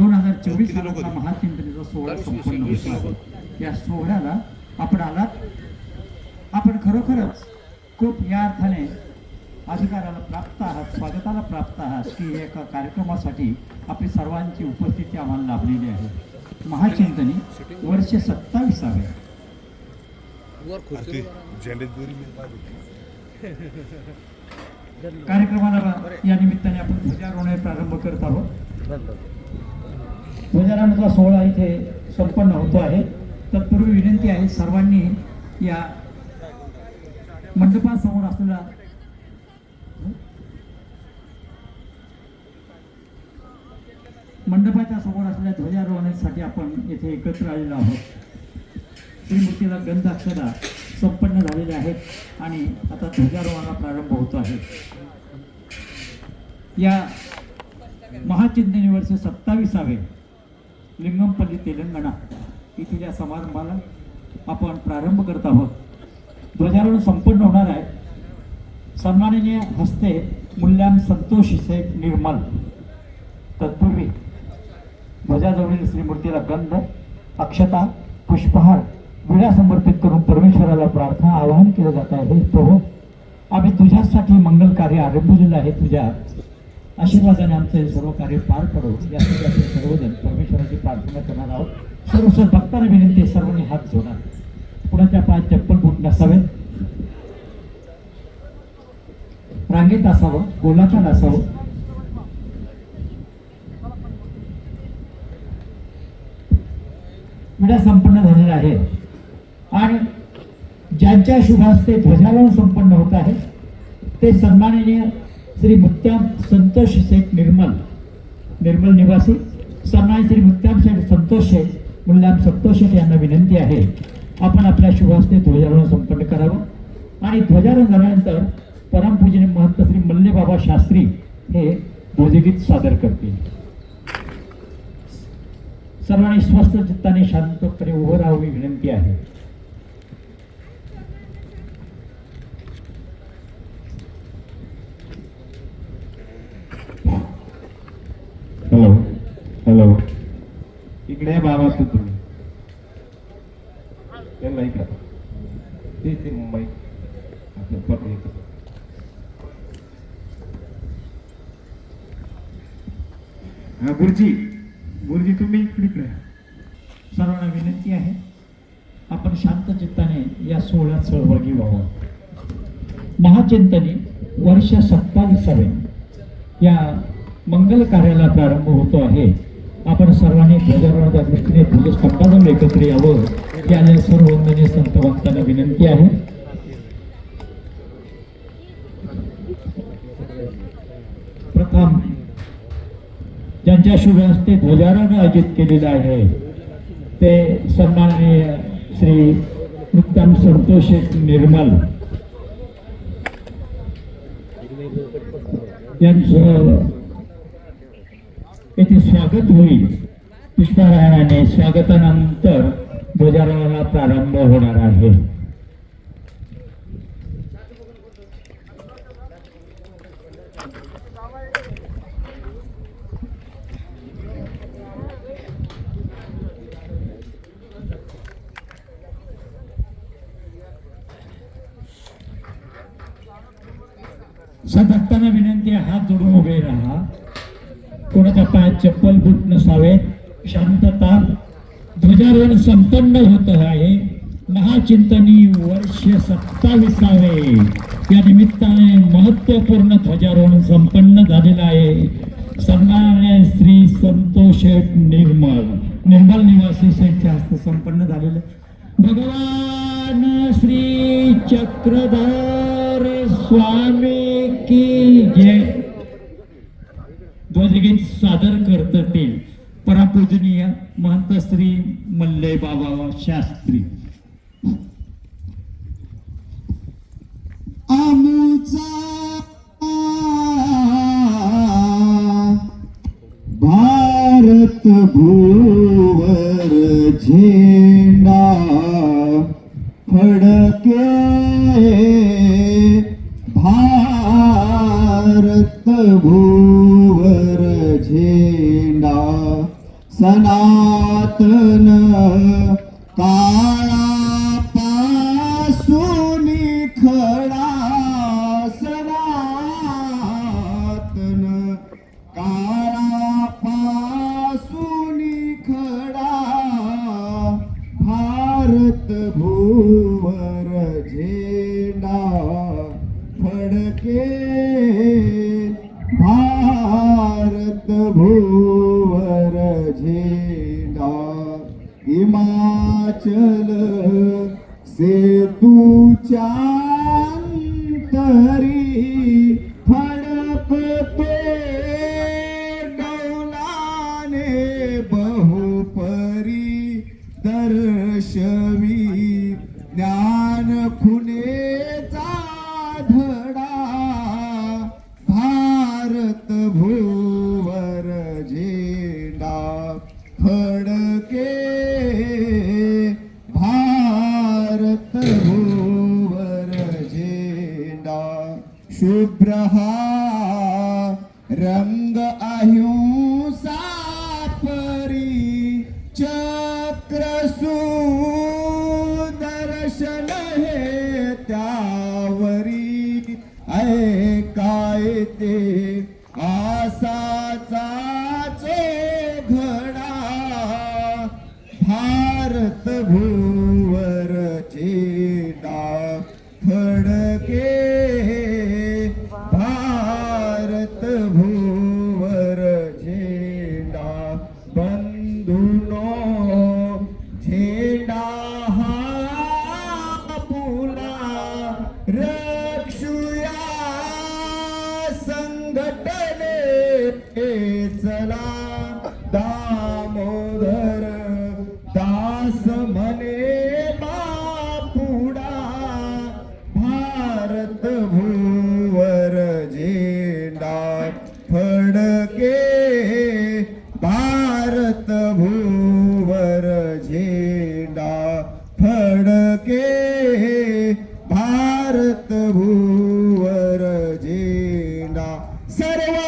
दोन हजार चोवीस सालाचा महाचिंतनेचा सोहळा संपन्न होतो. या सोहळ्याला आपण आलात. आपण खरोखरच खूप या अर्थाने अधिकाराला प्राप्त आहात स्वागताला प्राप्त आहात की एका कार्यक्रमासाठी आपली सर्वांची उपस्थिती आम्हाला लाभलेली आहे. महाचिंतनी वर्ष सत्तावीसावे. कार्यक्रमाला या निमित्ताने आपण ध्वजारोहण प्रारंभ करत आहोत. ध्वजारोहणाचा सोहळा इथे संपन्न होतो आहे. तत्पूर्वी विनंती आहे सर्वांनी या मंडपासमोर असलेला मंडपाच्या समोर असलेल्या ध्वजारोहणासाठी आपण येथे एकत्र आलेलो आहोत. श्रीमूर्तीला गंध अक्षरा संपन्न झालेल्या आहेत आणि आता ध्वजारोहणाला प्रारंभ होतो आहे. या महाचिंतनी वर्ष सत्तावीसावे लिंगमपल्ली तेलंगणा. येथील या समारंभाला आपण प्रारंभ करत आहोत. ध्वजारोहण संपन्न होणार आहे. सन्माननीय हस्ते मूल्यान संतोष शेख निर्मल. तत्पूर्वी ध्वजाजवळील श्रीमूर्तीला गंध अक्षता पुष्पहार विडा समर्पित करून परमेश्वराला प्रार्थना आवाहन केलं जात आहे. हे प्रभू आम्ही तुझ्यासाठी मंगल कार्य आरंभलेलं आहे. तुझ्या आशीर्वादाने आमचं हे सर्व कार्य पार पडो. यासाठी आपण सर्वजण परमेश्वराची प्रार्थना करणार आहोत. सर्व सर भक्तांना विनंती सर्वांनी हात जोडा. कुणाच्या पायात चप्पल बूट नसावेत रांगेत असावं गोलाकार असावं. विडा संपन्न झालेला आहे. आणि ज्यांच्या शुभास्ते ध्वजारोहण संपन्न होत आहे ते सन्माननीय श्री मुत्याम संतोष शेख निर्मल निर्मल निवासी सरनाय श्री मुत्याम शेख संतोष शेख मुल्लाम संतोष शेठ यांना विनंती आहे. आपण आपल्या शुभास्ते ध्वजारोहण संपन्न करावं. आणि ध्वजारोहण झाल्यानंतर परमपूजनीय महंत श्री मल्लेबाबा शास्त्री हे ध्वजगीत सादर करतील. सर्वांनी स्वस्त चित्ताने शांतपणे उभं राहावी विनंती आहे हॅलो हॅलो इकडे बाबा तू तुम्ही. त्यांना ऐका ते ते मुंबई. हा गुरुजी. गुरुजी तुम्ही इकडे इकडे सर्वांना विनंती आहे. आपण शांत चित्ताने या सोहळ्यात सहभागी व्हावं. महाचिंतनी वर्ष सत्तावीसावे. या मंगल कार्याला प्रारंभ होतो आहे. आपण सर्वांनी ध्वजारोहणाच्या दृष्टीने ध्वजस्तंभाजवळ एकत्र यावं याला सर्व वंदनीय संत भक्तांना विनंती आहे. प्रथम ज्यांच्या शुभ हस्ते ध्वजारोहण आयोजित केलेलं आहे ते सन्माननीय श्री उत्तम संतोष निर्मल यांचं येथे स्वागत होईल. पुष्पहाराने स्वागतानंतर ध्वजारोहणाला प्रारंभ होणार आहे. सभक्तांना विनंती हात जोडून उभे राहा. कोणाच्या पायात चप्पल बूट नसावेत? शांतता ध्वजारोहण संपन्न होत आहे. महाचिंतनी वर्ष सत्तावीसावे. या निमित्ताने महत्त्वपूर्ण ध्वजारोहण संपन्न झालेलं आहे. सन्मान्य श्री संतोष निर्मल. निर्मल निवासी शेठच्या हस्ते संपन्न झालेलं. भगवान श्री चक्रधर स्वामी की जय. ध्वजगीत सादर करतील. परापूजनीय महंत श्री मल्लय बाबा शास्त्री. भारत भूवर झे सनातन काळापासून खडा सनातन. काळापासून खडा भारत भूवर झेंडा फडके. भारत भूवर झेंडा हिमाचल सेतूच्या तरी फडपतो डौलाने बहुपरी दर्शवी ज्ञान खुनेचा धडा भारत भूवर झेंडा फडके രമ दामोदर दास मने बापुडा भारत भूवर झेंडा फडके भारत भूवर झेंडा फडके भारत भूवर झेंडा सर्व